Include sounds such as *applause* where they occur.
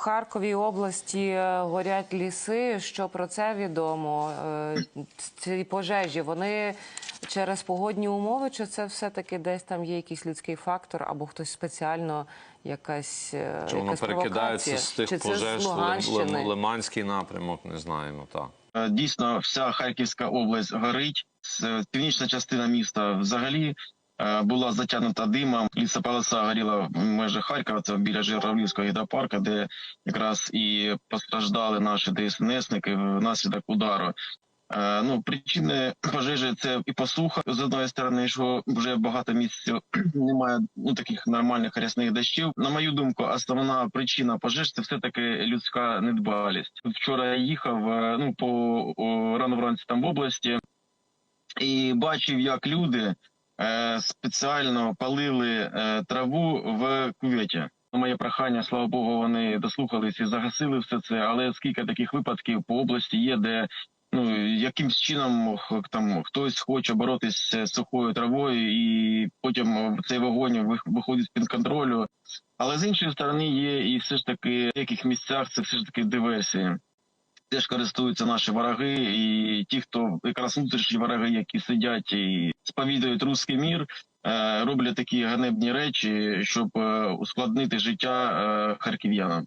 В Харковій області е, горять ліси. Що про це відомо? Е, Ці пожежі вони через погодні умови, чи це все-таки десь там є якийсь людський фактор, або хтось спеціально якась, е, Чи воно якась перекидається з тих чи пожеж Лим- Лиманський напрямок, не знаємо. Так. Е, Дійсно, вся Харківська область горить. Північна частина міста взагалі була затягнута димом. Лісополоса горіла в межах Харкова, це біля Журавлівського гідропарка, де якраз і постраждали наші ДСНСники внаслідок удару. Е, Ну, причини пожежі це і посуха з одної сторони, що вже багато місяців *clears throat* немає ну таких нормальних рясних дощів. На мою думку, основна причина пожеж це все таки людська недбалість. Вчора я їхав е, ну по рано вранці там в області і бачив, як люди е, спеціально палили е, траву в кюветі. Моє прохання, слава Богу, вони дослухались і загасили все це. Але скільки таких випадків по області є, де ну якимсь чином там хтось хоче боротися з сухою травою, і потім цей вогонь вих- виходить з під контролю. Але з іншої сторони є і все ж таки в деяких місцях це все ж таки диверсії. Теж користуються наші вороги, і ті, хто якраз внутрішні вороги, які сидять і сповідують русський мір, е, роблять такі ганебні речі, щоб е, ускладнити життя е, харків'янам.